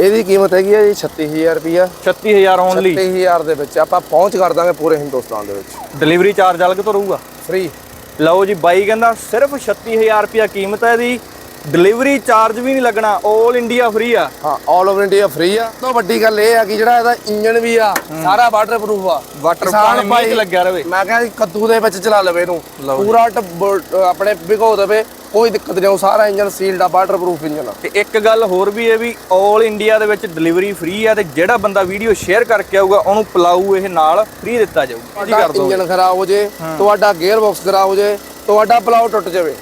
ਇਹਦੀ ਕੀਮਤ ਹੈਗੀ ਹੈ ਜੀ 36000 ਰੁਪਿਆ 36000 ਓਨਲੀ 36000 ਦੇ ਵਿੱਚ ਆਪਾਂ ਪਹੁੰਚ ਕਰ ਦਾਂਗੇ ਪੂਰੇ ਹਿੰਦੁਸਤਾਨ ਦੇ ਵਿੱਚ। ਡਿਲੀਵਰੀ ਚਾਰਜ ਅਲੱਗ ਤੋਂ ਰਹੂਗਾ। ਫ੍ਰੀ ਲਓ ਜੀ ਬਾਈ ਕਹਿੰਦਾ ਸਿਰਫ 36000 ਰੁਪਿਆ ਕੀਮਤ ਹੈ ਇਹਦੀ। ਡਿਲੀਵਰੀ ਚਾਰਜ ਵੀ ਨਹੀਂ ਲੱਗਣਾ 올 ਇੰਡੀਆ ਫ੍ਰੀ ਆ। ਹਾਂ ਆਲ ਓਵਰ ਇੰਡੀਆ ਫ੍ਰੀ ਆ। ਤੋਂ ਵੱਡੀ ਗੱਲ ਇਹ ਆ ਕਿ ਜਿਹੜਾ ਇਹਦਾ ਇੰਜਨ ਵੀ ਆ ਸਾਰਾ ਵਾਟਰਪ੍ਰੂਫ ਆ। ਵਾਟਰ ਕਿਸਾਨ ਪਾਣੀ ਭਾਈ ਲੱਗਿਆ ਰਵੇ। ਮੈਂ ਕਿਹਾ ਜੀ ਕੱਦੂ ਦੇ ਵਿੱਚ ਚਲਾ ਲਵੇ ਇਹਨੂੰ। ਪੂਰਾ ਆਪਣੇ ਭਿਗੋ ਦੇਵੇ ਕੋਈ ਦਿੱਕਤ ਨਹੀਂ ਉਹ ਸਾਰਾ ਇੰਜਨ ਸੀਲਡ ਆ ਵਾਟਰਪ੍ਰੂਫ ਇੰਜਨ ਆ। ਤੇ ਇੱਕ ਗੱਲ ਹੋਰ ਵੀ ਹੈ ਵੀ 올 ਇੰਡੀਆ ਦੇ ਵਿੱਚ ਡਿਲੀਵਰੀ ਫ੍ਰੀ ਆ ਤੇ ਜਿਹੜਾ ਬੰਦਾ ਵੀਡੀਓ ਸ਼ੇਅਰ ਕਰਕੇ ਆਊਗਾ ਉਹਨੂੰ ਪਲਾਊ ਇਹ ਨਾਲ ਫ੍ਰੀ ਦਿੱਤਾ ਜਾਊਗਾ। ਜੀ ਕਰ ਦੋ ਇੰਜਨ ਖਰਾਬ ਹੋ ਜੇ ਤੁਹਾਡਾ ਗੇਅਰ ਬਾਕਸ ਖਰਾਬ ਹੋ ਜੇ ਤੁਹਾਡਾ ਪਲਾਉ ਟੁੱਟ ਜਾਵੇ।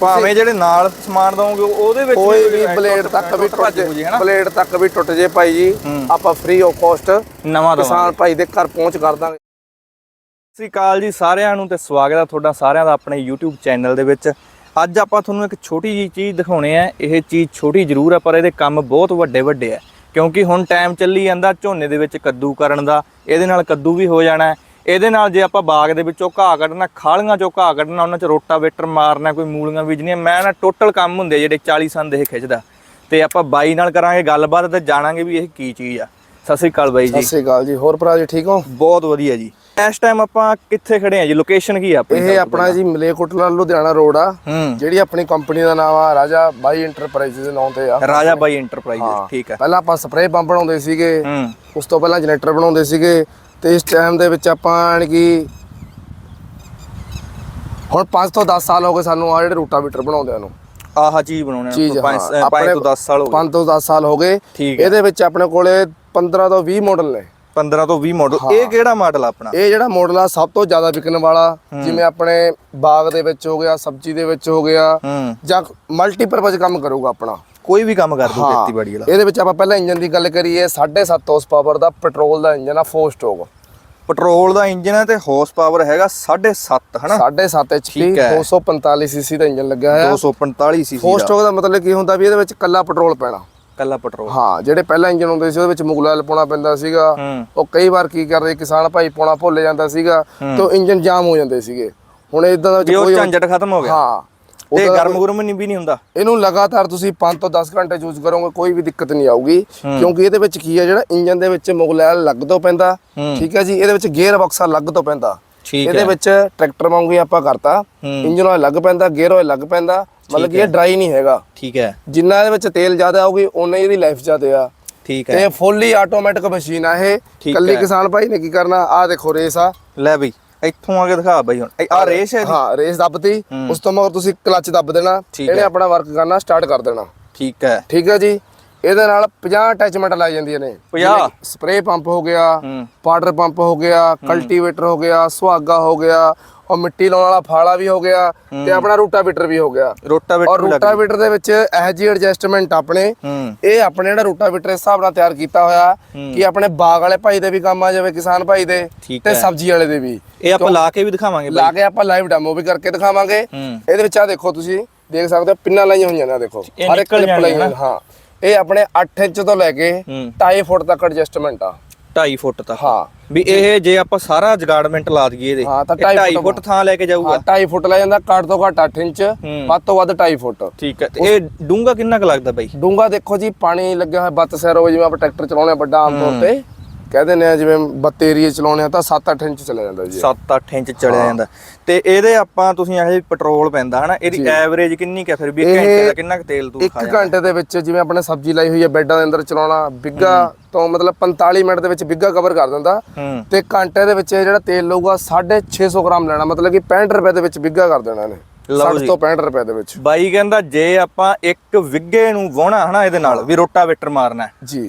ਭਾਵੇਂ ਜਿਹੜੇ ਨਾਲ ਸਮਾਨ ਦਵੋਗੇ ਉਹਦੇ ਵਿੱਚ ਕੋਈ ਵੀ ਬਲੇਡ ਤੱਕ ਵੀ ਟੁੱਟ ਜੇ ਬਲੇਡ ਤੱਕ ਵੀ ਟੁੱਟ ਜੇ ਭਾਈ ਜੀ ਆਪਾਂ ਫ੍ਰੀ ਆਫ ਕਾਸਟ ਨਵਾਂ ਕਿਸਾਨ ਭਾਈ ਦੇ ਘਰ ਪਹੁੰਚ ਕਰ ਦਾਂਗੇ। ਸਤਿ ਸ਼੍ਰੀ ਅਕਾਲ ਜੀ ਸਾਰਿਆਂ ਨੂੰ ਤੇ ਸਵਾਗਤ ਹੈ ਤੁਹਾਡਾ ਸਾਰਿਆਂ ਦਾ ਆਪਣੇ YouTube ਚੈਨਲ ਦੇ ਵਿੱਚ। ਅੱਜ ਆਪਾਂ ਤੁਹਾਨੂੰ ਇੱਕ ਛੋਟੀ ਜੀ ਚੀਜ਼ ਦਿਖਾਉਣੇ ਆ ਇਹ ਚੀਜ਼ ਛੋਟੀ ਜ਼ਰੂਰ ਆ ਪਰ ਇਹਦੇ ਕੰਮ ਬਹੁਤ ਵੱਡੇ ਵੱਡੇ ਆ ਕਿਉਂਕਿ ਹੁਣ ਟਾਈਮ ਚੱਲੀ ਜਾਂਦਾ ਝੋਨੇ ਦੇ ਵਿੱਚ ਕੱਦੂ ਕਰਨ ਦਾ ਇਹਦੇ ਨਾਲ ਕੱਦੂ ਵੀ ਹੋ ਜਾਣਾ। ਇਹਦੇ ਨਾਲ ਜੇ ਆਪਾਂ ਬਾਗ ਦੇ ਵਿੱਚੋਂ ਘਾਹ ਕੱਢਣਾ ਖਾਲੀਆਂ ਚੋਂ ਘਾਹ ਕੱਢਣਾ ਉਹਨਾਂ 'ਚ ਰੋਟਾਵੇਟਰ ਮਾਰਨਾ ਕੋਈ ਮੂਲੀਆਂ ਬੀਜਣੀਆਂ ਮੈਂ ਨਾ ਟੋਟਲ ਕੰਮ ਹੁੰਦੇ ਆ ਜਿਹੜੇ 40 ਸੰਦ ਇਹ ਖਿੱਚਦਾ। ਤੇ ਆਪਾਂ ਬਾਈ ਨਾਲ ਕਰਾਂਗੇ ਗੱਲਬਾਤ ਤੇ ਜਾਣਾਂਗੇ ਵੀ ਇਹ ਕੀ ਚੀਜ਼ ਆ। ਸਤਿ ਸ਼੍ਰੀ ਅਕਾਲ ਬਾਈ ਸਤਿ ਜੀ ਸ੍ਰੀ ਅਕਾਲ ਜੀ। ਹੋਰ ਭਰਾ ਜੀ ਠੀਕ ਹੋ? ਬਹੁਤ ਵਧੀਆ ਜੀ। ਇਸ ਟਾਈਮ ਆਪਾਂ ਕਿੱਥੇ ਖੜੇ ਆ ਜੀ? ਲੋਕੇਸ਼ਨ ਕੀ ਆ ਆਪਣੀ? ਇਹ ਆਪਣਾ ਜੀ ਮਲੇਕੋਟਲਾ ਲੁਧਿਆਣਾ ਰੋਡ ਆ। ਜਿਹੜੀ ਆਪਣੀ ਕੰਪਨੀ ਦਾ ਨਾਮ ਆ ਰਾਜਾ ਬਾਈ ਇੰਟਰਪ੍ਰਾਈਜ਼ ਦੇ ਨਾਮ ਤੇ ਆ। ਰਾਜਾ ਬਾਈ ਇੰਟਰਪ੍ਰਾਈਜ਼ਸ ਠੀਕ ਹੈ ਪਹਿਲਾਂ ਆਪਾਂ ਸਪਰੇਅ ਪੰਪ ਬਣਾਉਂਦੇ ਸੀਗੇ। ਉਸ ਤੋਂ ਪਹਿਲਾਂ ਜਨਰੇਟਰ ਬਣਾਉਂਦੇ ਸੀਗੇ। ਤੇ ਇਸ ਟਾਈਮ ਦੇ ਵਿੱਚ ਆਪਾਂ ਯਾਨੀ ਕਿ ਹੁਣ 5 ਤੋਂ 10 ਸਾਲ ਹੋ ਗਏ ਸਾਨੂੰ ਆ ਜਿਹੜੇ ਰੂਟਾਵੀਟਰ ਬਣਾਉਂਦਿਆਂ ਨੂੰ। ਆਹ ਚੀਜ਼ ਬਣਾਉਣੇ ਚੀਜ਼ ਪੰਜ ਹਾਂ, ਪੰਜ ਆਪਣੇ- ਤੋਂ 10 ਸਾਲ ਹੋ ਗਏ। 5 ਤੋਂ 10 ਸਾਲ ਹੋ ਗਏ। ਠੀਕ ਹੈ। ਇਹਦੇ ਵਿੱਚ ਆਪਣੇ ਕੋਲੇ 15 ਤੋਂ 20 ਮਾਡਲ ਨੇ। 15 ਤੋਂ 20 ਮਾਡਲ ਇਹ ਕਿਹੜਾ ਮਾਡਲ ਆਪਣਾ? ਇਹ ਜਿਹੜਾ ਮਾਡਲ ਆ ਸਭ ਤੋਂ ਜ਼ਿਆਦਾ ਵਿਕਣ ਵਾਲਾ ਜਿਵੇਂ ਆਪਣੇ ਬਾਗ ਦੇ ਵਿੱਚ ਹੋ ਗਿਆ ਸਬਜ਼ੀ ਦੇ ਵਿੱਚ ਹੋ ਗਿਆ ਹੂੰ। ਜਾਂ ਮਲਟੀਪਰਪਜ਼ ਕੰਮ ਕਰੂਗਾ ਆਪਣਾ। ਕੋਈ ਵੀ ਕੰਮ ਕਰ ਦੂ। ਖੇਤੀਬਾੜੀ ਵਾਲਾ। ਇਹਦੇ ਵਿੱਚ ਆਪਾਂ ਪਹਿਲਾਂ ਇੰਜਨ ਦੀ ਗੱਲ ਕਰੀਏ 7.5 ਹਾਰਸ ਪਾਵਰ ਦਾ ਪੈਟਰੋਲ ਦਾ ਇੰਜਨ ਆ 4 ਸਟ੍ਰੋਕ ਪੈਟਰੋਲ ਦਾ ਇੰਜਨ ਹੈ ਤੇ ਹਾਰਸ ਪਾਵਰ ਹੈਗਾ 7.5 ਹਨਾ? 7.5 HP ਠੀਕ ਹੈ। 245 ਸੀਸੀ ਦਾ ਇੰਜਨ ਲੱਗਿਆ ਹੋਇਆ। 245 ਸੀਸੀ 4 ਦਾ। ਸਟ੍ਰੋਕ ਦਾ ਮਤਲਬ ਕੀ ਹੁੰਦਾ ਵੀ ਇਹਦੇ ਵਿੱਚ ਕੱਲਾ ਪੈਟਰੋਲ ਪੈਣਾ। ਕੱਲਾ ਪੈਟਰੋਲ ਹਾਂ ਜਿਹੜੇ ਪਹਿਲਾਂ ਇੰਜਨ ਹੁੰਦੇ ਸੀ ਉਹਦੇ ਵਿੱਚ ਮੁਗਲ ਪਾਉਣਾ ਪੈਂਦਾ ਸੀਗਾ। ਉਹ ਕਈ ਵਾਰ ਕੀ ਕਰਦੇ ਕਿਸਾਨ ਭਾਈ ਪਾਉਣਾ ਭੁੱਲ ਜਾਂਦਾ ਸੀਗਾ ਤੇ ਇੰਜਨ ਜਾਮ ਹੋ ਜਾਂਦੇ ਸੀਗੇ। ਹੁਣ ਇਦਾਂ ਦਾ ਕੋਈ ਝੰਜਟ ਖਤਮ ਹੋ ਗਿਆ। ਹਾਂ ਤੇ ਗਰਮ ਗੁਰਮ ਨਹੀਂ ਵੀ ਨਹੀਂ ਹੁੰਦਾ। ਇਹਨੂੰ ਲਗਾਤਾਰ ਤੁਸੀਂ 5 ਤੋਂ 10 ਘੰਟੇ ਯੂਜ਼ ਕਰੋਗੇ ਕੋਈ ਵੀ ਦਿੱਕਤ ਨਹੀਂ ਆਊਗੀ। ਕਿਉਂਕਿ ਇਹਦੇ ਵਿੱਚ ਕੀ ਹੈ ਜਿਹੜਾ ਇੰਜਨ ਦੇ ਵਿੱਚ ਮੁਗਲ ਆਇਲ ਲੱਗ ਤੋਂ ਪੈਂਦਾ। ਠੀਕ ਹੈ ਜੀ? ਇਹਦੇ ਵਿੱਚ ਗੇਅਰ ਬਕਸਾ ਲੱਗ ਤੋਂ ਪੈਂਦਾ। ਇਹਦੇ ਵਿੱਚ ਟਰੈਕਟਰ ਵਾਂਗੂ ਆਪਾਂ ਕਰਤਾ। ਇੰਜਨ ਆਇਲ ਲੱਗ ਪੈਂਦਾ ਗੇਅਰ ਆਇਲ ਲੱਗ ਪੈਂਦਾ ਮਤਲਬ ਕਿ ਇਹ ਡਰਾਈ ਨਹੀਂ ਹੈਗਾ। ਠੀਕ ਹੈ। ਜਿੰਨਾ ਇਹਦੇ ਵਿੱਚ ਤੇਲ ਜ਼ਿਆਦਾ ਆਊਗੀ ਉਨਾ ਹੀ ਇਹਦੀ ਲਾਈਫ ਜ਼ਿਆਦਾ ਆ। ਠੀਕ ਹੈ। ਤੇ ਫੁੱਲੀ ਆਟੋਮੈਟਿਕ ਮਸ਼ੀਨ ਆ ਇਹ। ਕੱਲੀ। ਕਿਸਾਨ ਭਾਈ ਨੇ ਕੀ ਕਰਨਾ? ਆ ਦੇਖੋ ਰੇਸ ਆ। ਲੈ ਬਈ। ਇੱਥੋਂ ਆ ਕੇ ਦਿਖਾ ਬਈ ਹੁਣ। ਆ ਰੇਸ ਹੈ ਇਹਦੀ? ਹਾਂ ਰੇਸ ਦੱਬਤੀ। ਉਸ ਤੋਂ ਮਗਰ ਤੁਸੀਂ ਕਲੱਚ ਦੱਬ ਦੇਣਾ। ਠੀਕ ਇਹਨੇ ਹੈ। ਆਪਣਾ ਵਰਕ ਕਰਨਾ ਸਟਾਰਟ ਕਰ ਦੇਣਾ। ਠੀਕ ਹੈ। ਠੀਕ ਹੈ ਜੀ? ਇਹਦੇ ਨਾਲ 50 ਅਟੈਚਮੈਂਟ ਲੱਗ ਜਾਂਦੀਆਂ ਨੇ। 50? ਸਪਰੇ ਪੰਪ ਹੋ ਗਿਆ ਹੂੰ। ਪਾਊਡਰ ਪੰਪ ਹੋ ਗਿਆ ਕਲਟੀਵੇਟਰ ਹੋ ਗਿਆ ਸੁਹਾਗਾ ਹੋ ਗਿਆ ਔਰ ਮਿੱਟੀ ਲਾਉਣ ਵਾਲਾ ਫਾਲਾ ਵੀ ਹੋ ਗਿਆ ਤੇ ਆਪਣਾ ਰੂਟਾਵੀਟਰ ਵੀ ਹੋ ਗਿਆ। ਔਰ ਰੋਟਾਵੇਟਰ ਲੱਗ ਰੂਟਾਵੀਟਰ ਦੇ ਵਿੱਚ ਇਹ ਜੀ ਐਡਜਸਟਮੈਂਟ ਆਪਣੇ ਇਹ ਆਪਣੇ ਜਿਹੜਾ ਰੂਟਾਵੀਟਰ ਇਸ ਹਿਸਾਬ ਨਾਲ ਤਿਆਰ ਕੀਤਾ ਹੋਇਆ ਕਿ ਆਪਣੇ ਬਾਗ ਵਾਲੇ ਭਾਈ ਦੇ ਵੀ ਕੰਮ ਆ ਜਾਵੇ ਕਿਸਾਨ ਭਾਈ ਦੇ ਤੇ। ਸਬਜ਼ੀ ਵਾਲੇ ਦੇ ਵੀ। ਇਹ ਆਪਾਂ ਲਾ ਕੇ ਵੀ ਦਿਖਾਵਾਂਗੇ ਲਾ ਕੇ ਆਪਾਂ ਲਾਈਵ ਡੈਮੋ ਵੀ ਕਰਕੇ ਦਿਖਾਵਾਂਗੇ। ਇਹਦੇ ਵਿੱਚ ਆ ਦੇਖੋ ਤੁਸੀਂ ਦੇਖ ਸਕਦੇ ਹੋ ਪਿੰਨਾਂ ਲਾਈਆਂ ਹੋਈਆਂ ਨੇ ਦੇਖੋ। ਹਰ ਇੱਕ ਲਾਈ ਹੋਈ, ਹਾਂ। ਇਹ ਆਪਣੇ 8 ਇੰਚ ਤੋਂ ਲੈ ਕੇ ਹੂੰ। 2.5 ਫੁੱਟ ਤੱਕ ਐਡਜਸਟਮੈਂਟ ਆ। 2.5 ਫੁੱਟ ਤੱਕ ਹਾਂ। ਵੀ ਇਹ ਜੇ ਆਪਾਂ ਸਾਰਾ ਜਗਾੜਮੈਂਟ ਲਾ ਦਈਏ ਇਹਦੇ ਹਾਂ, ਤਾਂ ਇਹ ਢਾਈ 2.5 ਫੁੱਟ ਥਾਂ ਲੈ ਕੇ ਜਾਊਗਾ। ਹਾਂ 2.5 ਫੁੱਟ ਲੈ ਜਾਂਦਾ ਘੱਟ ਤੋਂ ਘੱਟ 8 ਇੰਚ ਹੂੰ। ਵੱਧ ਤੋਂ ਵੱਧ 2.5 ਫੁੱਟ। ਠੀਕ ਹੈ ਤੇ ਇਹ ਡੂੰਗਾ ਕਿੰਨਾ ਕੁ ਲੱਗਦਾ ਬਾਈ? ਡੂੰਗਾ ਦੇਖੋ ਜੀ ਪਾਣੀ ਲੱਗਿਆ ਹੋਇਆ ਬੱਤ ਸੈਰ ਹੋਵੇ ਜਿਵੇਂ ਆਪਾਂ ਟਰੈਕਟਰ ਚਲਾਉਣੇ ਆ ਵੱਡਾ ਆਮ ਤੌਰ ਤੇ। ਕਹਿੰਦੇ ਨੇ ਜਿਵੇਂ ਬੱਤੇ ਏਰੀਏ ਚਲਾਉਣੇ ਆ ਤਾਂ 7-8 ਇੰਚ ਚਲਾ ਜਾਂਦਾ ਜੀ 7-8 ਇੰਚ ਚੜਿਆ ਜਾਂਦਾ। ਤੇ ਇਹਦੇ ਆਪਾਂ ਤੁਸੀਂ ਇਹ ਪੈਟਰੋਲ ਪੈਂਦਾ ਹਨਾ ਇਹਦੀ ਐਵਰੇਜ ਕਿੰਨੀ ਕੁ ਫਿਰ ਵੀ ਘੰਟੇ ਦਾ ਕਿੰਨਾ ਕੁ ਤੇਲ ਤੂੰ ਇੱਕ ਘੰਟੇ ਦੇ ਵਿੱਚ ਜਿਵੇਂ ਆਪਣੇ ਸਬਜ਼ੀ ਲਾਈ ਹੋਈ ਹੈ ਬੈੱਡਾਂ ਦੇ ਅੰਦਰ ਚਲਾਉਣਾ ਬਿੱਗਾ ਤੋਂ ਮਤਲਬ 45 ਮਿੰਟ ਦੇ ਵਿੱਚ ਬਿੱਗਾ ਕਵਰ ਕਰ ਦਿੰਦਾ ਤੇ ਘੰਟੇ ਦੇ ਵਿੱਚ ਜਿਹੜਾ ਤੇਲ ਲਊਗਾ 650 ਗ੍ਰਾਮ ਲੈਣਾ ਮਤਲਬ ਕਿ 65 ਰੁਪਏ ਦੇ ਵਿੱਚ ਬਿੱਗਾ ਕਰ ਦੇਣਾ ਲਓ 60 ਤੋਂ 65 ਰੁਪਏ ਦੇ ਵਿੱਚ। ਬਾਈ ਕਹਿੰਦਾ ਜੇ ਆਪਾਂ ਇੱਕ ਵਿੱਗੇ ਨੂੰ ਵਾਹਣਾ ਹਨਾ ਇਹਦੇ ਨਾਲ ਵੀ ਰੋਟਾਵੇਟਰ ਮਾਰਨਾ ਜੀ।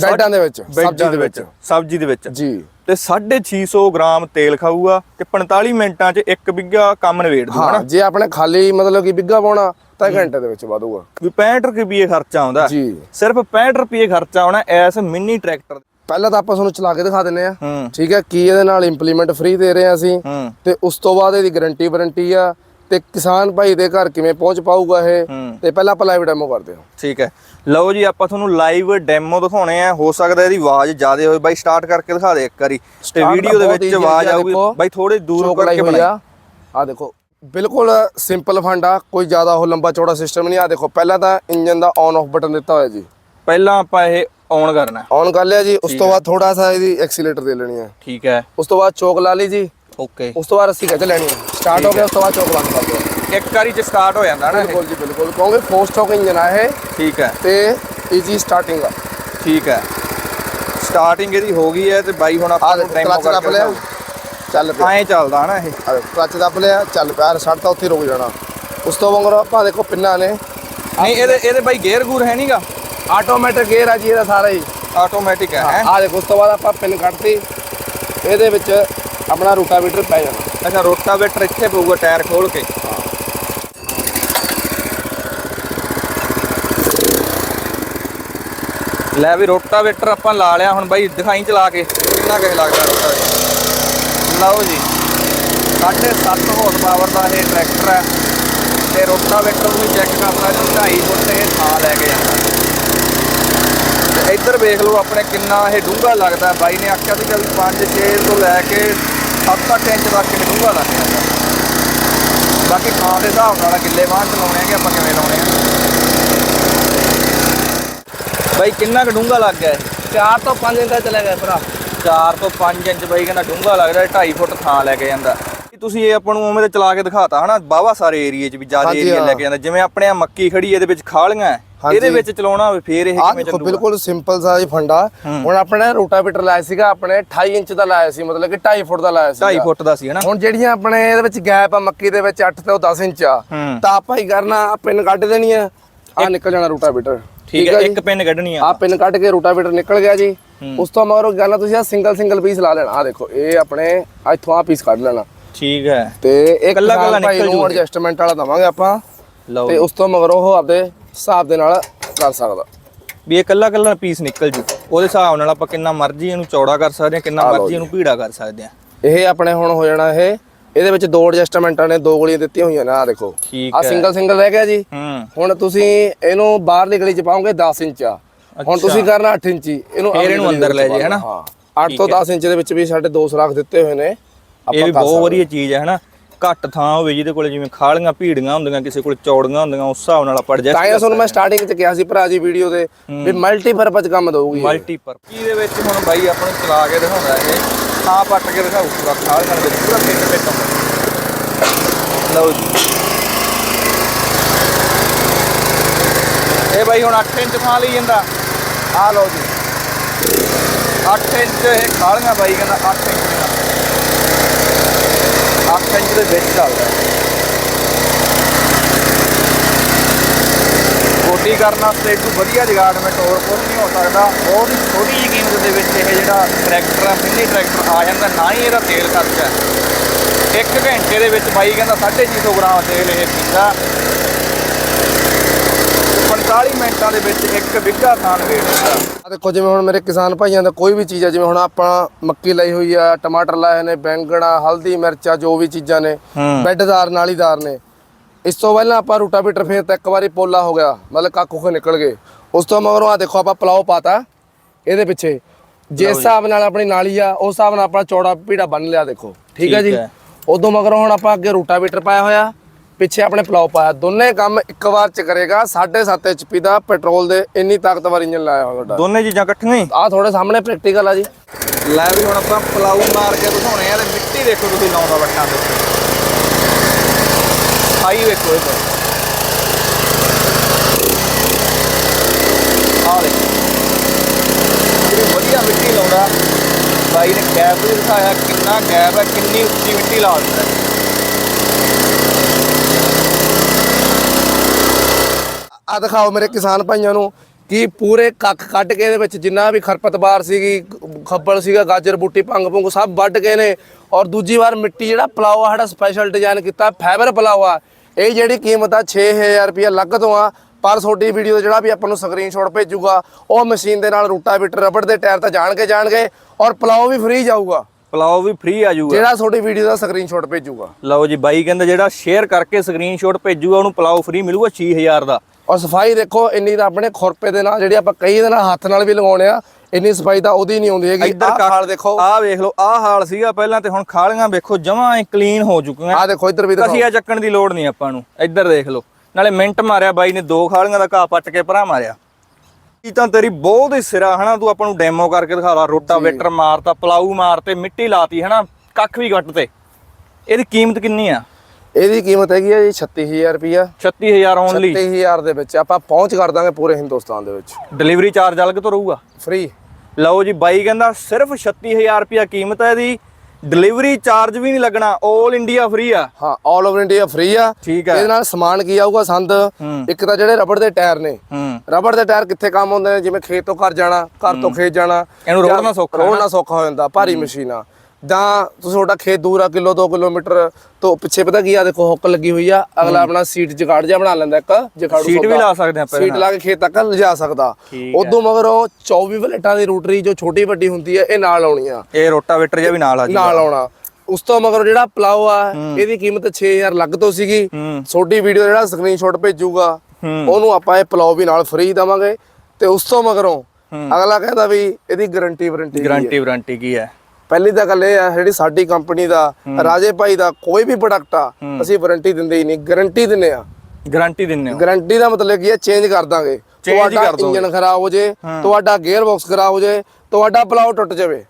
ਬੈੱਡਾਂ ਦੇ ਵਿੱਚ ਸਬਜ਼ੀ ਦੇ ਵਿੱਚ। ਸਬਜ਼ੀ ਦੇ ਵਿੱਚ। ਜੀ। ਤੇ 650 ਗ੍ਰਾਮ ਤੇਲ ਖਾਊਗਾ ਤੇ 45 ਮਿੰਟਾਂ 'ਚ ਇੱਕ ਵਿੱਗਾ ਕੰਮ ਨਿਬੇੜ ਦੂ ਹਾਂ ਜੇ ਆਪਣੇ ਖਾਲੀ ਮਤਲਬ ਕਿ ਬਿੱਗਾ ਪਾਉਣਾ ਤਾਂ ਘੰਟੇ ਦੇ ਵਿੱਚ ਵਧੂਗਾ। ਵੀ 65 ਰੁਪਏ ਖਰਚਾ ਆਉਂਦਾ। ਜੀ। ਸਿਰਫ 65 ਰੁਪਏ ਖਰਚਾ ਆਉਣਾ ਐਸ ਮਿੰਨੀ ਟਰੈਕਟਰ ਪਹਿਲਾਂ ਤਾਂ ਆਪਾਂ ਤੁਹਾਨੂੰ ਚਲਾ ਕੇ ਦਿਖਾ ਦਿੰਨੇ ਆ ਠੀਕ ਹੈ ਕੀ ਇਹਦੇ ਨਾਲ ਇੰਪਲੀਮੈਂਟ ਫ੍ਰੀ ਦੇ ਰਹੇ ਆ ਅਸੀਂ। ਤੇ ਉਸ ਤੋਂ ਬਾਅਦ ਇਹਦੀ ਗਾਰੰਟੀ ਵਾਰੰਟੀ ਆ। ਤੇ ਕਿਸਾਨ ਭਾਈ ਦੇ ਘਰ ਕਿਵੇਂ ਪਹੁੰਚ ਪਾਊਗਾ ਇਹ? ਹੂੰ। ਤੇ ਪਹਿਲਾਂ ਆਪਾਂ ਲਾਈਵ ਡੈਮੋ ਕਰਦੇ ਹਾਂ। ਠੀਕ ਹੈ। ਲਓ ਜੀ ਆਪਾਂ ਤੁਹਾਨੂੰ ਲਾਈਵ ਡੈਮੋ ਦਿਖਾਉਣੇ ਆ। ਹੋ ਸਕਦਾ ਇਹਦੀ ਆਵਾਜ਼ ਜ਼ਿਆਦਾ ਹੋਵੇ। ਬਾਈ ਸਟਾਰਟ ਕਰਕੇ ਦਿਖਾ ਦੇ ਇੱਕ ਵਾਰੀ। ਤੇ ਵੀਡੀਓ ਦੇ ਵਿੱਚ ਆਵਾਜ਼ ਆ, ਆਊਗੀ। ਬਾਈ ਥੋੜੇ ਦੂਰ ਚੋਕ ਕਰਕੇ ਬਣਾਈ। ਆ। ਆ ਦੇਖੋ। ਬਿਲਕੁਲ ਸਿੰਪਲ ਫੰਡ ਆ ਕੋਈ ਜ਼ਿਆਦਾ ਉਹ ਲੰਬਾ ਚੌੜਾ ਸਿਸਟਮ ਨਹੀਂ। ਆ ਦੇਖੋ ਪਹਿਲਾਂ ਤਾਂ ਇੰਜਨ ਦਾ ਔਨ ਆਫ ਬਟਨ ਦਿੱਤਾ ਹੋਇਆ ਜੀ। ਪਹਿਲਾਂ ਆਪਾਂ ਇਹ ਔਨ ਕਰਨਾ। ਹੈ। ਔਨ ਕਰ ਲਿਆ ਜੀ। ਉਸ ਤੋਂ ਬਾਅਦ ਥੋੜਾ ਸਾ ਇਹਦੀ ਐਕਸੀਲੇਟਰ ਦੇ ਲੈਣੀ ਹੈ ਠੀਕ ਹੈ। ਉਸ ਤੋਂ ਬਾਅਦ ਚੋਕ ਲਾ ਲਈ ਜੀ। ਓਕੇ ਉਸ ਤੋਂ ਬਾਅਦ ਰੱਸੀ ਖਿੱਚ ਲੈਣੀ ਹੈ। ਸਟਾਰਟ ਹੋ ਗਿਆ ਉਸ ਤੋਂ ਬਾਅਦ ਚੋਕ ਬੰਦ ਕਰ ਦਿਓ। ਇੱਕ ਵਾਰੀ ਚ ਸਟਾਰਟ ਹੋ ਜਾਂਦਾ ਨਾ ਬਿਲਕੁਲ ਜੀ ਬਿਲਕੁਲ। ਕਹੋਗੇ ਫੋਰ ਸਟੋਕ ਇੰਜਨ ਆ ਇਹ ਠੀਕ ਹੈ। ਤੇ ਈਜੀ ਸਟਾਰਟਿੰਗ ਆ। ਠੀਕ ਹੈ। ਸਟਾਰਟਿੰਗ ਇਹਦੀ ਹੋ ਗਈ ਹੈ ਤੇ ਬਾਈ ਹੁਣ ਆਪਾਂ ਡੈਮੋ ਦੱਬ ਲਿਆ। ਚੱਲ ਪਿਆ। ਐਂ ਚੱਲਦਾ ਨਾ ਇਹ। ਕਲਚ ਦੱਬ ਲਿਆ ਚੱਲ ਪਿਆ। ਸੜ ਤਾਂ ਉੱਥੇ ਰੁਕ ਜਾਣਾ। ਉਸ ਤੋਂ ਵਾਂਗਰ ਆਪਾਂ ਦੇਖੋ ਪਿੰਨਾਂ ਨੇ। ਨਹੀਂ ਇਹਦੇ ਇਹਦੇ ਬਾਈ ਗੇਅਰ ਗੂਰ ਹੈ ਨਹੀਂਗਾ ਆਟੋਮੈਟਿਕ ਗੇਅਰ ਆ ਜੀ ਇਹਦਾ ਸਾਰਾ ਹੀ। ਆਟੋਮੈਟਿਕ ਹੈ ਹੈਂ? ਆ ਦੇਖੋ ਉਸ ਤੋਂ ਬਾਅਦ ਆਪਾਂ ਪਿੰਨ ਕੱਢਤੀ। ਇਹਦੇ ਵਿੱਚ ਆਪਣਾ ਰੂਟਾਵੀਟਰ ਪੈ ਜਾਣਾ। ਅੱਛਾ ਰੋਟਾਵੇਟਰ ਇੱਥੇ ਪਊਗਾ ਟਾਇਰ ਖੋਲ ਕੇ। ਲੈ ਵੀ ਰੋਟਾਵੇਟਰ ਆਪਾਂ ਲਾ ਲਿਆ ਹੁਣ ਬਾਈ ਦਿਖਾਈ ਚਲਾ ਕੇ। ਕਿੰਨਾ ਕੁ ਲੱਗਦਾ ਰੋਟਾਵੇਟਰ? ਲਓ ਜੀ। 7.5 ਹਾਰਸ ਪਾਵਰ ਦਾ ਇਹ ਟਰੈਕਟਰ ਹੈ। ਤੇ ਰੋਟਾਵੇਟਰ ਨੂੰ ਵੀ ਚੈੱਕ ਕਰਨਾ ਜੀ 2.5 ਫੁੱਟ ਇਹ ਥਾਂ ਲੈ ਕੇ ਜਾਂਦਾ ਤੇ ਇੱਧਰ ਵੇਖ ਲਓ ਆਪਣੇ ਕਿੰਨਾ ਇਹ ਡੂੰਘਾ ਲੱਗਦਾ। ਬਾਈ ਨੇ ਆਖਿਆ ਸੀ ਕਿ 5-6 ਤੋਂ ਲੈ ਕੇ 7-8 ਇੰਚ ਤੱਕ ਇਹ ਡੂੰਘਾ ਲੱਗ ਜਾਂਦਾ ਬਾਕੀ ਥਾਂ ਦੇ ਹਿਸਾਬ ਨਾਲ ਕਿੱਲੇ ਵਾਹਨ ਚਲਾਉਣੇ ਆ ਕਿ ਆਪਾਂ ਕਿਵੇਂ ਲਾਉਣੇ ਆ? ਬਾਈ ਕਿੰਨਾ ਕੁ ਡੂੰਘਾ ਲੱਗ ਗਿਆ ਇਹ? 4 ਤੋਂ 5 ਇੰਚ ਤੱਕ ਚਲੇ ਗਿਆ ਭਰਾ। 4 ਤੋਂ 5 ਇੰਚ ਬਾਈ ਕਹਿੰਦਾ ਡੂੰਘਾ ਲੱਗਦਾ 2.5 ਫੁੱਟ ਥਾਂ ਲੈ ਕੇ ਜਾਂਦਾ। ਤੁਸੀਂ ਇਹ ਆਪਾਂ ਨੂੰ ਉਵੇਂ ਤੇ ਚਲਾ ਕੇ ਦਿਖਾਤਾ ਹਨਾ? ਬਾਵਾ ਸਾਰੇ ਏਰੀਏ 'ਚ ਵੀ ਜ਼ਿਆਦਾ ਏਰੀਆ ਲੈ। ਕੇ ਜਾਂਦਾ। ਜਿਵੇਂ ਆਪਣੇ ਆ ਮੱਕੀ ਖੜੀ ਇਹਦੇ ਵਿੱਚ ਖਾਲੀਆਂ। ਇਹਦੇ ਵਿੱਚ ਚਲਾਉਣਾ ਹੋਵੇ ਫੇਰ ਇਹ ਕਿਵੇਂ ਚੱਲੂਗਾ? ਬਿਲਕੁਲ ਸਿੰਪਲ ਸਾ ਹੀ ਫੰਡਾ। ਹੁਣ ਆਪਣੇ ਰੂਟਾਵੀਟਰ ਲਾਇਆ ਸੀਗਾ ਆਪਣੇ 28 ਇੰਚ ਦਾ ਲਾਇਆ ਸੀ ਮਤਲਬ ਕਿ 2.5 ਫੁੱਟ ਦਾ ਲਾਇਆ ਸੀ 2.5 ਫੁੱਟ ਦਾ ਸੀ ਹਨਾ ਹੁਣ ਜਿਹੜੀਆਂ ਆਪਣੇ ਇਹਦੇ ਵਿੱਚ ਗੈਪ ਆ ਮੱਕੀ ਦੇ ਵਿੱਚ 8 ਤੋਂ 10 ਇੰਚ ਆ। ਤਾਂ ਆਪਾਂ ਹੀ ਕਰਨਾ ਆ ਪਿੰਨ ਕੱਢ ਦੇਣੀ ਆ। ਆ ਨਿਕਲ ਜਾਣਾ ਰੂਟਾਵੀਟਰ। ਠੀਕ ਹੈ ਜੀ? ਇੱਕ ਪਿੰਨ ਕੱਢਣੀ ਆ। ਆ ਪਿੰਨ ਕੱਢ ਕੇ ਰੂਟਾਵੀਟਰ ਨਿਕਲ ਗਿਆ ਜੀ। ਉਸ ਤੋਂ ਮਗਰੋਂ ਗੱਲ ਤੁਸੀਂ ਆ ਸਿੰਗਲ ਸਿੰਗਲ ਪੀਸ ਲਾ ਲੈਣਾ। ਆ ਦੇਖੋ ਇਹ ਆਪਣੇ ਇੱਥੋਂ ਆ ਪੀਸ ਕੱਢ ਲੈਣਾ। ਠੀਕ ਹੈ। ਤੇ ਇੱਕ ਕੱਲਾ- ਕੱਲਾ ਨਿਕਲ ਜੂ। ਐਡਜਸਟਮੈਂਟ ਵਾਲਾ ਦਵਾਂਗੇ ਆਪਾਂ। ਤੇ ਉਸ ਤੋਂ ਮਗਰੋਂ ਉਹ ਆਪਦੇ ਹਿਸਾਬ ਦੇ ਨਾਲ ਕਰ ਸਕਦਾ। ਵੀ ਇਹ ਕੱਲਾ ਕੱਲਾ ਪੀਸ ਨਿਕਲ ਜੂ। ਉਹਦੇ ਹਿਸਾਬ ਨਾਲ ਆਪਾਂ ਕਿੰਨਾ ਮਰਜ਼ੀ ਇਹਨੂੰ ਚੌੜਾ ਕਰ ਸਕਦੇ ਹਾਂ ਕਿੰਨਾ ਆਹ ਲਓ ਮਰਜ਼ੀ ਇਹਨੂੰ ਭੀੜਾ ਕਰ ਸਕਦੇ ਹਾਂ। ਇਹ ਆਪਣੇ ਹੁਣ ਹੋ ਜਾਣਾ ਇਹ ਇਹਦੇ ਵਿੱਚ ਦੋ ਐਡਜਸਟਮੈਂਟਾਂ ਨੇ ਦੋ ਗੋਲੀਆਂ ਦਿੱਤੀਆਂ ਹੋਈਆਂ ਨੇ ਆ ਦੇਖੋ। ਠੀਕ ਆ ਹੈ। ਸਿੰਗਲ ਸਿੰਗਲ ਰਹਿ ਗਿਆ ਜੀ। ਹੂੰ। ਹੁਣ ਤੁਸੀਂ ਇਹਨੂੰ ਬਾਹਰਲੀ ਗਲੀ ਚ ਪਾਓਗੇ 10 ਇੰਚ ਆ। ਹੁਣ ਅੱਛਾ। ਤੁਸੀਂ ਕਰਨਾ 8 ਇੰਚੀ ਇਹਨੂੰ ਫਿਰ ਇਹਨੂੰ ਅੰਦਰ ਦੇ ਲੈ ਜੇ, ਹਨਾ? ਹਾਂ 8 ਤੋਂ 10 ਇੰਚ ਦੇ ਵਿੱਚ ਵੀ ਸਾਡੇ ਦੋ ਸੁਰਾਖ ਦਿੱਤੇ ਹੋਏ ਨੇ। ਇਹ ਵੀ ਬਹੁਤ ਵਧੀਆ ਚੀਜ਼ ਹੈ ਹਨਾ ਘੱਟ ਥਾਂ ਹੋਵੇ ਜਿਹਦੇ ਕੋਲ ਜਿਵੇਂ ਖਾਲੀਆਂ ਭੀੜੀਆਂ ਹੁੰਦੀਆਂ ਕਿਸੇ ਕੋਲ ਚੌੜੀਆਂ ਹੁੰਦੀਆਂ ਉਸ ਹਿਸਾਬ ਨਾਲ ਆਪਾਂ ਤਾਂ ਇਹ ਐਡਜਸਟ ਤੁਹਾਨੂੰ ਮੈਂ ਸਟਾਰਟਿੰਗ ਚ ਕਿਹਾ ਸੀ ਭਰਾ ਜੀ ਵੀਡੀਓ ਦੇ ਵੀ ਮਲਟੀਪਰਪਜ਼ ਕੰਮ ਦਊਗੀ ਇਹ। ਮਲਟੀਪਰ ਕੀ ਦੇ ਵਿੱਚ ਹੁਣ ਬਾਈ ਆਪਾਂ ਨੂੰ ਚਲਾ ਕੇ ਦਿਖਾਉਂਦਾ ਇਹ। ਥਾਂ ਪੱਟ ਕੇ ਦਿਖਾਊ ਪੂਰਾ ਖਾਲੀਆਂ ਦੇ ਵਿੱਚ ਪੂਰਾ ਫਿੱਟ ਫਿੱਟ ਲਓ ਜੀ। ਇਹ ਬਾਈ ਹੁਣ 8 ਇੰਚ ਥਾਂ ਲਈ ਜਾਂਦਾ। ਆ ਲਓ ਜੀ। 8 ਇੰਚ ਇਹ ਖਾਲੀਆਂ ਬਾਈ ਕਹਿੰਦਾ 8 ਇੰਚ 8 ਇੰਚ ਦੇ ਵਿੱਚ ਚੱਲਦਾ ਕੋਟੀ ਕਰਨ ਵਾਸਤੇ ਇੱਕ ਵਧੀਆ ਜਗਾੜਮੈਂਟ ਹੋਰ ਕੁਝ ਨਹੀਂ ਹੋ ਸਕਦਾ ਬਹੁਤ ਹੀ ਛੋਟੀ ਜਿਹੀ ਕੀਮਤ ਦੇ ਵਿੱਚ ਇਹ ਜਿਹੜਾ ਟਰੈਕਟਰ ਆ ਮਿੰਨੀ ਟਰੈਕਟਰ ਆ ਜਾਂਦਾ ਨਾ ਹੀ ਇਹਦਾ ਤੇਲ ਖਰਚਾ ਹੈ। ਇੱਕ ਘੰਟੇ ਦੇ ਵਿੱਚ ਬਾਈ ਕਹਿੰਦਾ 650 ਗ੍ਰਾਮ ਤੇਲ ਇਹ ਪੀਂਦਾ 45 ਮਿੰਟਾਂ ਦੇ ਵਿੱਚ ਇੱਕ ਬਿੱਗਾ ਥਾਨ ਵੇਚ ਆ। ਦੇਖੋ ਜਿਵੇਂ ਹੁਣ ਮੇਰੇ ਕਿਸਾਨ ਭਾਈਆਂ ਦਾ ਕੋਈ ਵੀ ਚੀਜ਼ ਆ ਜਿਵੇਂ ਹੁਣ ਆਪਾਂ ਮੱਕੀ ਲਈ ਹੋਈ ਆ ਟਮਾਟਰ ਲਾਏ ਨੇ ਬੈਂਗਣਾ ਹਲਦੀ ਮਿਰਚਾ ਜੋ ਵੀ ਚੀਜ਼ਾਂ ਨੇ ਹੂੰ। ਬੈੱਡਦਾਰ ਨਾਲੀਦਾਰ ਨੇ। ਇਸ ਤੋਂ ਪਹਿਲਾਂ ਆਪਾਂ ਰੂਟਾਵੀਟਰ ਫੇਰ ਤਾਂ ਇੱਕ ਵਾਰੀ ਪੋਲਾ ਹੋ ਗਿਆ ਮਤਲਬ ਕੱਖ ਕੁੱਖ ਨਿਕਲ ਗਏ। ਉਸ ਤੋਂ ਮਗਰੋਂ ਆ ਦੇਖੋ ਆਪਾਂ ਪਲਾਓ ਪਾਤਾ ਇਹਦੇ ਪਿੱਛੇ। ਜਿਸ ਹਿਸਾਬ ਨਾਲ ਆਪਣੀ ਨਾਲੀ ਆ ਉਸ ਹਿਸਾਬ ਨਾਲ ਆਪਣਾ ਚੌੜਾ ਪੀੜਾ ਬੰਨ ਲਿਆ ਦੇਖੋ। ਠੀਕ ਹੈ ਜੀ? ਹੈ। ਉਦੋਂ ਮਗਰੋਂ ਹੁਣ ਆਪਾਂ ਅੱਗੇ ਰੂਟਾਵੀਟਰ ਪਾਇਆ ਹੋਇਆ ਪਿੱਛੇ ਆਪਣੇ ਪਲਾਓ ਪਾਇਆ। ਦੋਨੇ ਕੰਮ ਇੱਕ ਵਾਰ ਚ ਕਰੇਗਾ 7.5 ਐਚਪੀ ਦਾ ਪੈਟਰੋਲ ਦੇ ਇੰਨੀ ਤਾਕਤਵਰ ਇੰਜਨ ਲਾਇਆ ਹੋਇਆ ਤੁਹਾਡਾ। ਦੋਨੇ ਚੀਜ਼ਾਂ ਇਕੱਠੀਆਂ ਹੀ? ਆ ਤੁਹਾਡੇ ਸਾਹਮਣੇ ਪ੍ਰੈਕਟੀਕਲ ਆ ਜੀ। ਲੈ ਵੀ ਹੁਣ ਆਪਾਂ ਪਲਾਊ ਮਾਰ ਕੇ ਦਿਖਾਉਣੇ ਆ ਤੇ ਮਿੱਟੀ ਦੇਖੋ ਤੁਸੀਂ ਲਾਉਂਦਾ ਵੱਟਾਂ ਦੇ ਉੱਤੇ। ਆਈ ਵੇਖੋ ਇਹ। ਆ ਦੇਖੋ। ਇਹ ਵਧੀਆ ਮਿੱਟੀ ਲਾਉਂਦਾ। ਬਾਈ ਨੇ ਗੈਪ ਵੀ ਦਿਖਾਇਆ ਕਿੰਨਾ ਗੈਪ ਹੈ ਕਿੰਨੀ ਉੱਚੀ ਮਿੱਟੀ ਲਾ ਦਿੰਦਾ ਹੈ। ਆ ਦਿਖਾਓ ਮੇਰੇ ਕਿਸਾਨ ਭਾਈਆਂ ਨੂੰ ਕਿ ਪੂਰੇ ਕੱਖ ਕੱਢ ਕੇ ਇਹਦੇ ਵਿੱਚ ਜਿੰਨਾ ਵੀ ਖਰਪਤਵਾਰ ਸੀਗੀ ਖੱਬਲ ਸੀਗਾ ਗਾਜਰ ਬੂਟੀ ਭੰਗ ਭੁੰਗ ਸਭ ਵੱਢ ਕੇ ਨੇ। ਔਰ ਦੂਜੀ ਵਾਰ ਮਿੱਟੀ ਜਿਹੜਾ ਪਲਾਓ ਆ ਸਾਡਾ ਸਪੈਸ਼ਲ ਡਿਜ਼ਾਈਨ ਕੀਤਾ ਫਾਈਬਰ ਪਲਾਓ ਆ। ਇਹ ਜਿਹੜੀ ਕੀਮਤ ਆ 6000 ਰੁਪਏ ਅਲੱਗ ਤੋਂ ਆ ਪਰ ਤੁਹਾਡੀ ਵੀਡੀਓ ਜਿਹੜਾ ਵੀ ਆਪਾਂ ਨੂੰ ਸਕਰੀਨਸ਼ਾਟ ਭੇਜੂਗਾ ਉਹ ਮਸ਼ੀਨ ਦੇ ਨਾਲ ਰੂਟਾਵੀਟਰ ਰਬੜ ਦੇ ਟਾਇਰ ਤਾਂ ਜਾਣ ਕੇ ਜਾਣਗੇ ਔਰ ਪਲਾਓ ਵੀ ਫ੍ਰੀ ਜਾਊਗਾ। ਪਲਾਊ ਵੀ ਫ੍ਰੀ ਆ ਜਾਊਗਾ। ਜਿਹੜਾ ਤੁਹਾਡੀ ਵੀਡੀਓ ਦਾ ਸਕਰੀਨਸ਼ਾਟ ਭੇਜੂਗਾ। ਲਓ ਜੀ ਬਾਈ ਕਹਿੰਦਾ ਜਿਹੜਾ ਸ਼ੇਅਰ ਕਰਕੇ ਸਕਰੀਨਸ਼ਾਟ ਭੇਜੂਗਾ ਉਹਨੂੰ ਪਲਾਊ ਫ੍ਰੀ ਮਿਲੂਗਾ 6000 ਦਾ। ਔਰ ਸਫ਼ਾਈ ਦੇਖੋ ਇੰਨੀ ਤਾਂ ਆਪਣੇ ਖੁਰਪੇ ਦੇ ਨਾਲ ਜਿਹੜੀ ਆਪਾਂ ਕਈ ਦੇ ਨਾਲ ਹੱਥ ਨਾਲ ਵੀ ਲਗਾਉਣੇ ਆ ਇੰਨੀ ਸਫ਼ਾਈ ਤਾਂ ਉਹਦੀ ਨਹੀਂ ਆਉਂਦੀ ਹੈਗੀ। ਇੱਧਰ ਆਹ ਖਾਲ ਦੇਖੋ। ਆਹ ਵੇਖ ਲਓ ਆਹ ਹਾਲ ਸੀਗਾ ਪਹਿਲਾਂ ਤੇ ਹੁਣ ਖਾਲੀਆਂ ਵੇਖੋ ਜਮਾਂ ਹੀ ਕਲੀਨ ਹੋ ਚੁੱਕੀਆਂ ਆਹ ਦੇਖੋ ਇੱਧਰ ਵੀ ਦੇਖੋ ਕਸੀਆ ਚੱਕਣ ਦੀ ਲੋੜ ਨਹੀਂ ਆਪਾਂ ਨੂੰ। ਇੱਧਰ ਦੇਖ ਲਓ ਨਾਲੇ ਮਿੰਟ ਮਾਰਿਆ ਬਾਈ ਨੇ ਦੋ ਖਾਲੀਆਂ ਦਾ ਘਾਹ ਪੱਟ ਕੇ ਭਰਾ ਮਾਰਿਆ। ਇਹ ਤਾਂ ਤੇਰੀ ਬਹੁਤ ਹੀ ਸਿਰਾ ਹਨਾ? ਤੂੰ ਆਪਾਂ ਨੂੰ ਡੈਮੋ ਕਰਕੇ ਦਿਖਾ ਲਾ ਰੋਟਾਵੇਟਰ ਮਾਰਤਾ ਪਲਾਊ ਮਾਰਤੇ ਮਿੱਟੀ ਲਾਤੀ ਹਨਾ? ਕੱਖ ਵੀ ਕੱਟ ਤੇ। ਇਹਦੀ ਕੀਮਤ ਕਿੰਨੀ ਆ? ਇਹਦੀ ਕੀਮਤ ਹੈਗੀ ਹੈ ਜੀ 36000 ਰੁਪਿਆ 36000 ਓਨਲੀ 36000 ਦੇ ਵਿੱਚ ਆਪਾਂ ਪਹੁੰਚ ਕਰ ਦਾਂਗੇ ਪੂਰੇ ਹਿੰਦੁਸਤਾਨ ਦੇ ਵਿੱਚ। ਡਿਲੀਵਰੀ ਚਾਰਜ ਅਲੱਗ ਤੋਂ ਰਹੂਗਾ? ਫ੍ਰੀ ਲਓ ਜੀ ਬਾਈ ਕਹਿੰਦਾ ਸਿਰਫ 36000 ਰੁਪਿਆ ਕੀਮਤ ਹੈ ਇਹਦੀ। ਡਿਲੀਵਰੀ ਚਾਰਜ ਵੀ ਨਹੀਂ ਲੱਗਣਾ 올 ਇੰਡੀਆ ਫ੍ਰੀ ਆ। ਹਾਂ 올 ਓਵਰ ਇੰਡੀਆ ਫ੍ਰੀ ਆ। ਠੀਕ ਹੈ ਇਹਦੇ ਨਾਲ ਸਮਾਨ ਕੀ ਆਊਗਾ ਸੰਦ। ਇੱਕ ਤਾਂ ਜਿਹੜੇ ਰਬੜ ਦੇ ਟਾਇਰ ਨੇ। ਰਬੜ ਦੇ ਟਾਇਰ ਕਿੱਥੇ ਕੰਮ ਆਉਂਦੇ ਨੇ? ਜਿਵੇਂ ਖੇਤ ਤੋਂ ਘਰ ਜਾਣਾ ਘਰ ਤੋਂ ਖੇਤ ਜਾਣਾ। ਇਹਨੂੰ ਰੋੜਨਾ ਸੌਖਾ ਰੋੜਨਾ ਸੌਖਾ ਹੋ ਜਾਂਦਾ ਭਾਰੀ ਮਸ਼ੀਨਾਂ। ਜਾਂ ਤੁਸੀਂ ਤੁਹਾਡਾ ਖੇਤ ਦੂਰ ਆ ਕਿਲੋ 2 ਕਿਲੋਮੀਟਰ ਤੋਂ ਪਿੱਛੇ ਪਤਾ ਕੀ ਆ ਦੇਖੋ ਹੁੱਕ ਲੱਗੀ ਹੋਈ ਆ। ਅਗਲਾ ਆਪਣਾ ਸੀਟ ਜਗਾੜ ਜਿਹਾ ਬਣਾ ਲੈਂਦਾ ਇੱਕ ਜਗਾੜੂ ਸੀਟ ਵੀ। ਲਾ ਸਕਦੇ ਆਪਾਂ ਸੀਟ ਲਾ ਕੇ ਖੇਤ ਤੱਕ ਲਿਜਾ ਸਕਦਾ। ਉਦੋਂ ਮਗਰ ਉਹ 24 ਵਲੇਟਾਂ ਦੀ ਰੋਟਰੀ ਜੋ ਛੋਟੀ ਵੱਡੀ ਹੁੰਦੀ ਹੈ ਇਹ ਨਾਲ ਆਉਣੀ ਆ ਇਹ ਰੋਟਾਵੇਟਰ ਜਿਹਾ ਵੀ ਨਾਲ ਆ ਜੀ ਨਾਲ ਆਉਣਾ। ਉਸ ਤੋਂ ਮਗਰ ਜਿਹੜਾ ਪਲਾਓ ਆ ਇਹਦੀ ਕੀਮਤ 6000 ਲੱਗ ਤੋਂ ਸੀਗੀ। ਛੋਟੀ ਵੀਡੀਓ ਜਿਹੜਾ ਸਕਰੀਨਸ਼ਾਟ ਭੇਜੂਗਾ। ਉਹਨੂੰ ਆਪਾਂ ਇਹ ਪਲਾਓ ਵੀ ਨਾਲ ਫ੍ਰੀ ਦਵਾਂਗੇ। ਤੇ ਉਸ ਤੋਂ ਮਗਰੋਂ। ਅਗਲਾ ਕਹਿੰਦਾ ਵੀ ਇਹਦੀ ਗਾਰੰਟੀ ਵਾਰੰਟੀ ਗਾਰੰਟੀ ਵਾਰੰਟੀ ਕੀ ਹੈ? ਪਹਿਲੀ ਤਾਂ ਗੱਲ ਇਹ ਆ ਜਿਹੜੀ ਸਾਡੀ ਕੰਪਨੀ ਦਾ ਰਾਜੇ ਭਾਈ ਦਾ ਕੋਈ ਵੀ ਪ੍ਰੋਡਕਟ ਆ ਅਸੀਂ ਵਾਰੰਟੀ ਦਿੰਦੇ ਹੀ ਨਹੀਂ ਗਾਰੰਟੀ ਦਿੰਦੇ ਆ। ਗਾਰੰਟੀ ਦਿੰਨੇ ਹੋ? ਗਾਰੰਟੀ ਦਾ ਮਤਲਬ ਕੀ ਹੈ ਚੇਂਜ ਕਰ ਦਾਂਗੇ। ਤੁਹਾਡਾ। ਇੰਜਨ ਖਰਾਬ ਹੋ ਜੇ ਤੁਹਾਡਾ ਗੇਅਰ ਬਾਕਸ ਖਰਾਬ ਹੋ ਜੇ ਤੁਹਾਡਾ ਪਲਾਓ ਟੁੱਟ ਜਾਵੇ।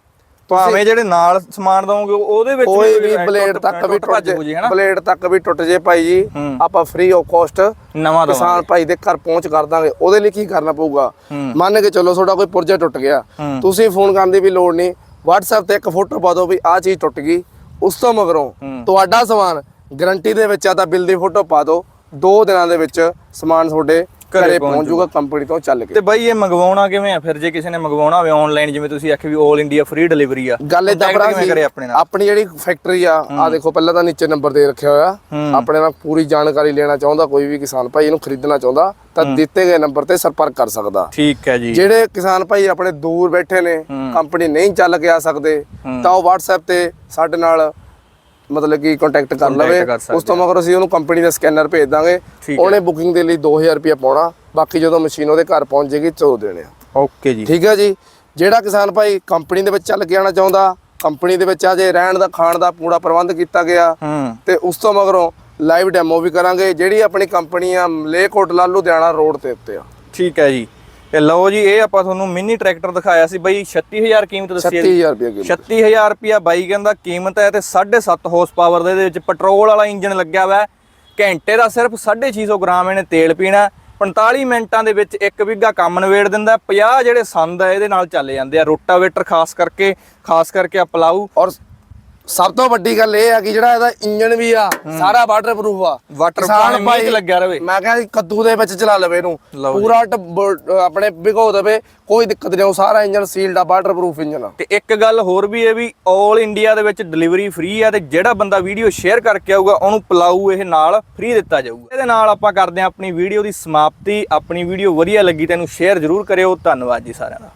ਭਾਵੇਂ ਜਿਹੜੇ ਨਾਲ ਸਮਾਨ ਦਵੋਗੇ ਉਹਦੇ ਵਿੱਚ ਕੋਈ ਵੀ ਬਲੇਡ ਤੱਕ ਵੀ ਟੁੱਟ ਜੇ ਬਲੇਡ ਤੱਕ ਵੀ ਟੁੱਟ ਜੇ ਭਾਈ ਜੀ। ਆਪਾਂ ਫ੍ਰੀ ਆਫ ਕਾਸਟ ਨਵਾਂ ਦਵਾਂਗੇ। ਕਿਸਾਨ ਭਾਈ ਦੇ ਘਰ ਪਹੁੰਚ ਕਰ ਦਾਂਗੇ। ਉਹਦੇ ਲਈ ਕੀ ਕਰਨਾ ਪਊਗਾ। ਮੰਨ ਕੇ ਚੱਲੋ ਤੁਹਾਡਾ ਕੋਈ ਪੁਰਜਾ ਟੁੱਟ ਗਿਆ। ਤੁਸੀਂ ਫੋਨ ਕਰਨ ਦੀ ਵੀ ਲੋੜ ਨਹੀਂ। WhatsApp ਤੇ ਇੱਕ ਫੋਟੋ ਪਾ ਦਿਓ ਵੀ ਆਹ ਚੀਜ਼ ਟੁੱਟ ਗਈ ਉਸ ਤੋਂ ਮਗਰੋਂ। ਤੁਹਾਡਾ ਸਮਾਨ ਗਾਰੰਟੀ ਦੇ ਵਿੱਚ ਆ ਤਾਂ ਬਿੱਲ ਦੀ ਫੋਟੋ ਪਾ ਦਿਓ ਦੋ ਦਿਨਾਂ ਦੇ ਵਿੱਚ ਸਮਾਨ ਤੁਹਾਡੇ ਘਰੇ ਪਹੁੰਚ ਜਾਊਗਾ। ਕੰਪਨੀ ਤੋਂ ਚੱਲ ਕੇ। ਤੇ ਬਾਈ ਇਹ ਮੰਗਵਾਉਣਾ ਕਿਵੇਂ ਆ? ਫਿਰ ਜੇ ਕਿਸੇ ਨੇ ਮੰਗਵਾਉਣਾ ਹੋਵੇ ਆਨਲਾਈਨ ਜਿਵੇਂ ਤੁਸੀਂ ਆਖਿਆ ਵੀ 올 ਇੰਡੀਆ ਫ੍ਰੀ ਡਿਲੀਵਰੀ ਆ ਗੱਲ ਇਦਾਂ ਭਰਾ ਕਰੇ ਆਪਣੇ ਨਾਲ? ਆਪਣੀ ਜਿਹੜੀ ਫੈਕਟਰੀ ਆ ਆ ਦੇਖੋ ਪਹਿਲਾਂ ਤਾਂ ਨੀਚੇ ਨੰਬਰ ਦੇ ਰੱਖਿਆ ਹੋਇਆ। ਆਪਣੇ ਨਾਲ ਪੂਰੀ ਜਾਣਕਾਰੀ ਲੈਣਾ ਚਾਹੁੰਦਾ ਕੋਈ ਵੀ ਕਿਸਾਨ ਭਾਈ ਇਹਨੂੰ ਖਰੀਦਣਾ ਚਾਹੁੰਦਾ ਤਾਂ ਦਿੱਤੇ ਗਏ ਨੰਬਰ ਤੇ ਸੰਪਰਕ ਕਰ ਸਕਦਾ। ਠੀਕ ਹੈ ਜੀ। ਜਿਹੜੇ ਕਿਸਾਨ ਭਾਈ ਆਪਣੇ ਦੂਰ ਬੈਠੇ ਨੇ ਕੰਪਨੀ ਨਹੀਂ ਚੱਲ ਕੇ ਆ ਸਕਦੇ ਤਾਂ ਉਹ WhatsApp ਤੇ ਸਾਡੇ ਨਾਲ ਮਤਲਬ ਕਿ ਕੰਟੈਕਟ ਕਰ ਲਵੇ। ਉਸ ਤੋਂ ਮਗਰ ਅਸੀਂ ਉਹਨੂੰ ਕੰਪਨੀ ਦਾ ਸਕੈਨਰ ਭੇਜ ਦਾਂਗੇ। ਉਹਨੇ ਬੁਕਿੰਗ ਦੇ ਲਈ 2000 ਰੁਪਏ ਪਾਉਣਾ। ਬਾਕੀ ਜਦੋਂ ਮਸ਼ੀਨ ਉਹਦੇ ਘਰ ਪਹੁੰਚ ਜੇਗੀ ਚੋ ਦੇਣੇ ਓਕੇ ਜੀ। ਠੀਕ ਹੈ ਜੀ। ਜਿਹੜਾ ਕਿਸਾਨ ਭਾਈ ਕੰਪਨੀ ਦੇ ਵਿੱਚ ਚੱਲ ਕੇ ਆਉਣਾ ਚਾਹੁੰਦਾ ਕੰਪਨੀ ਦੇ ਵਿੱਚ ਆ ਜੇ ਰਹਿਣ ਦਾ ਖਾਣ ਦਾ ਪੂਰਾ ਪ੍ਰਬੰਧ ਕੀਤਾ ਗਿਆ। ਤੇ ਉਸ ਤੋਂ ਮਗਰੋਂ ਲਾਈਵ ਡੈਮੋ ਵੀ ਕਰਾਂਗੇ। ਜਿਹੜੀ ਆਪਣੀ ਕੰਪਨੀ ਆ ਮਲੇਕੋਟਲਾ ਲੁਧਿਆਣਾ ਰੋਡ ਤੇ ਉੱਤੇ ਆ। ਠੀਕ ਹੈ ਜੀ। ਤੇ ਲਓ ਜੀ ਇਹ ਆਪਾਂ ਤੁਹਾਨੂੰ ਮਿੰਨੀ ਟਰੈਕਟਰ ਦਿਖਾਇਆ ਸੀ ਬਾਈ 36000 ਕੀਮਤ ਦੱਸੀ ਹੈ 36000 ਰੁਪਏ ਕੀਮਤ। 36000 ਰੁਪਿਆ ਬਾਈ ਕਹਿੰਦਾ ਕੀਮਤ ਹੈ ਤੇ 7.5 ਹਾਰਸ ਪਾਵਰ ਦੇ ਵਿੱਚ ਪੈਟਰੋਲ ਵਾਲਾ ਇੰਜਨ ਲੱਗਿਆ ਹੋਇਆ ਹੈ। ਘੰਟੇ ਦਾ ਸਿਰਫ 650 ਗ੍ਰਾਮ ਇਹਨੇ ਤੇਲ ਪੀਣਾ 45 ਮਿੰਟਾਂ ਦੇ ਵਿੱਚ ਇੱਕ ਵਿਗਾ ਕੰਮ ਨਵੇੜ ਦਿੰਦਾ 50 ਜਿਹੜੇ ਸੰਦ ਆ ਇਹਦੇ ਨਾਲ ਚੱਲ ਜਾਂਦੇ ਆ ਰੋਟਾਵੇਟਰ ਖਾਸ ਕਰਕੇ ਖਾਸ ਕਰਕੇ ਆ ਪਲਾਊ। ਔਰ ਸਭ ਤੋਂ ਵੱਡੀ ਗੱਲ ਇਹ ਆ ਕਿ ਜਿਹੜਾ ਇਹਦਾ ਇੰਜਨ ਵੀ ਆ ਸਾਰਾ ਵਾਟਰਪ੍ਰੂਫ ਆ। ਵਾਟਰ ਕਿਸਾਨ ਪਾਣੀ ਮੀਂਹ ਭਾਈ- ਚ ਲੱਗਿਆ ਰਵੇ। ਮੈਂ ਕਿਹਾ ਜੀ ਕੱਦੂ ਦੇ ਵਿੱਚ ਚਲਾ ਲਵੇ ਇਹਨੂੰ। ਪੂਰਾ ਆਪਣੇ ਭਿਗੋ ਦੇਵੇ ਕੋਈ ਦਿੱਕਤ ਨਹੀਂ ਉਹ ਸਾਰਾ ਇੰਜਨ ਸੀਲਡ ਆ ਵਾਟਰਪ੍ਰੂਫ ਇੰਜਨ ਆ। ਤੇ ਇੱਕ ਗੱਲ ਹੋਰ ਵੀ ਹੈ ਵੀ 올 ਇੰਡੀਆ ਦੇ ਵਿੱਚ ਡਿਲੀਵਰੀ ਫ੍ਰੀ ਆ ਤੇ ਜਿਹੜਾ ਬੰਦਾ ਵੀਡੀਓ ਸ਼ੇਅਰ ਕਰਕੇ ਆਊਗਾ ਉਹਨੂੰ ਪਲਾਊ ਇਹ ਨਾਲ ਫ੍ਰੀ ਦਿੱਤਾ ਜਾਊਗਾ। ਇਹਦੇ ਨਾਲ ਆਪਾਂ ਕਰਦੇ ਹਾਂ ਆਪਣੀ ਵੀਡੀਓ ਦੀ ਸਮਾਪਤੀ। ਆਪਣੀ ਵੀਡੀਓ ਵਧੀਆ ਲੱਗੀ ਤੈਨੂੰ ਸ਼ੇਅਰ ਜ਼ਰੂਰ ਕਰਿਓ। ਧੰਨਵਾਦ ਜੀ ਸਾਰਿਆਂ ਦਾ।